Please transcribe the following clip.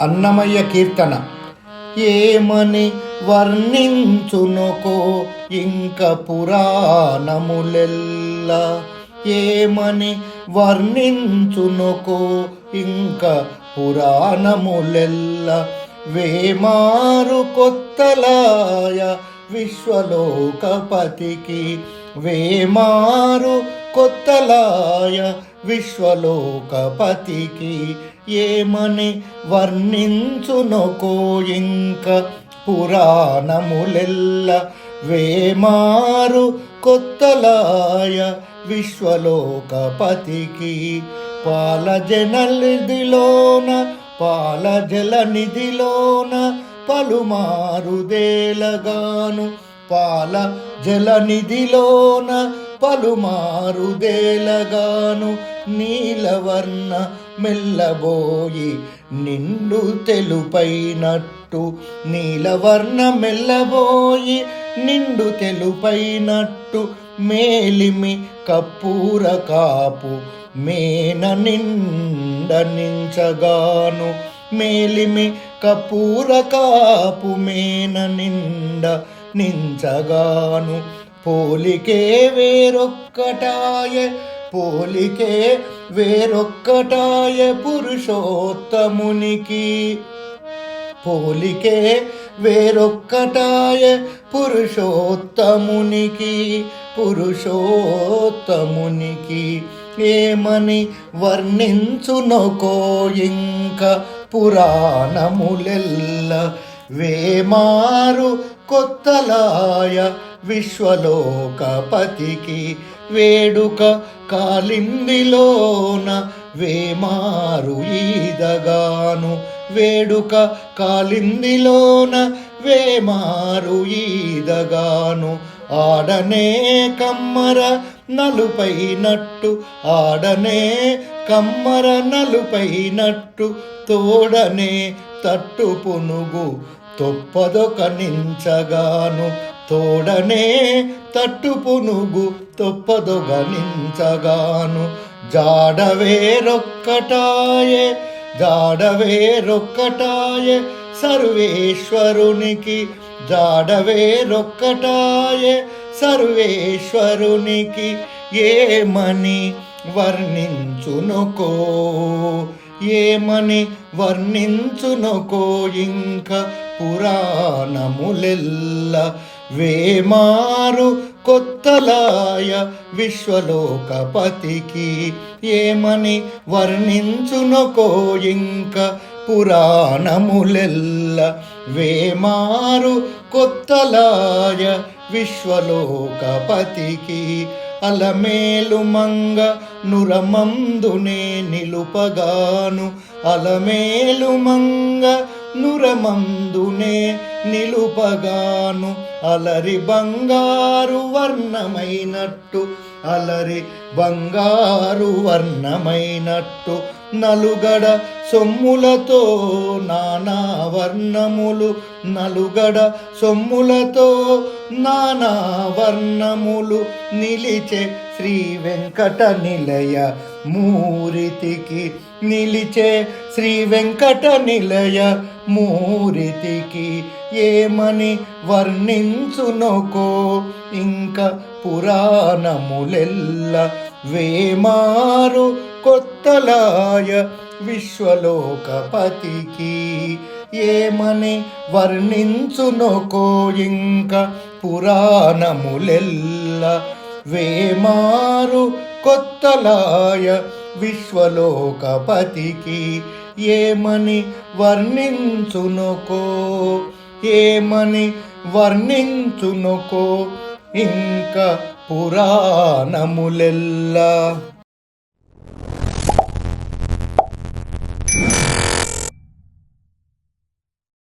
అన్నమయ్య కీర్తన. ఏమని వర్ణించునుకో ఇంక పురాణములెల్ల? ఏమని వర్ణించునుకో ఇంక పురాణములెల్ల? వేమారు కొత్తలాయ విశ్వలోకపతికి వేమారు కొత్తలాయ విశ్వలోకపతికి ఏమని వర్ణించునుకో ఇంక పురాణములెల్ల వేమారు కొత్తలాయ విశ్వలోకపతికి పాలజనలిదిలోన పాలజల పాల నిధిలోన పలుమారుదేలగాను పాల జల నిధిలోన పలుమారుదేలగాను నీలవర్ణ మెల్లబోయి నిండు తెలుపైనట్టు నీలవర్ణ మెల్లబోయి నిండు తెలుపైనట్టు మేలిమి కప్పూర కాపు మేన నిండనించగాను మేలిమి కపూర కాపు మేన నిండ నించగాను పోలికే వేరొక్కటాయ పోలికే వేరొక్కటాయ పురుషోత్తమునికి. పోలికే వేరొక్కటాయ పురుషోత్తమునికి పురుషోత్తమునికి ఏమని వర్ణించునకో ఇంక పురాణములెల్ల వేమారు కొత్తలాయ విశ్వలోకపతికి వేడుక కాలిందిలోన వేమారు ఈదగాను. వేడుక కాలిందిలోన వేమారు ఈదగాను. ఆడనే కమ్మర నలుపైనట్టు ఆడనే కమ్మర నలుపైనట్టు తోడనే తట్టు పునుగు తొప్పదొక నించగాను తోడనే తట్టుపునుగు తొప్పదొక నించగాను జాడవేరొక్కటాయే జాడవేరొక్కటాయే సర్వేశ్వరునికి జాడవేరొక్కటాయే సర్వేశ్వరునికి ఏమని వర్ణించునుకో? ఏమని వర్ణించునుకో ఇంకా? పురాణములెల్ల వేమారు కొత్తలాయ విశ్వలోకపతికి ఏమని వర్ణించునుకో ఇంక పురాణములెల్ల వేమారు కొత్తలాయ విశ్వలోకపతికి అలమేలు మంగ నురమందునే నిలుపగాను అలమేలు మంగ నురమందునే నిలుపగాను అలరి బంగారు వర్ణమైనట్టు అలరి బంగారు వర్ణమైనట్టు నలుగడ సొమ్ములతో నానా వర్ణములు నలుగడ సొమ్ములతో నానా వర్ణములు నిలిచే శ్రీ వెంకట నిలయ మూరితికి నిలిచే శ్రీ వెంకట నిలయ మూరితికి ఏమని వర్ణించునుకో? ఇంకా పురాణములెల్ల వేమారు కొత్తలాయ విశ్వలోకపతికి ఏమని వర్ణించునుకో ఇంక పురాణములెల్ల వేమారు కొత్తలాయ విశ్వలోకపతికి ఏమని వర్ణించునుకో ఏమని వర్ణించునుకో ఇంక పురాణములెల్లా.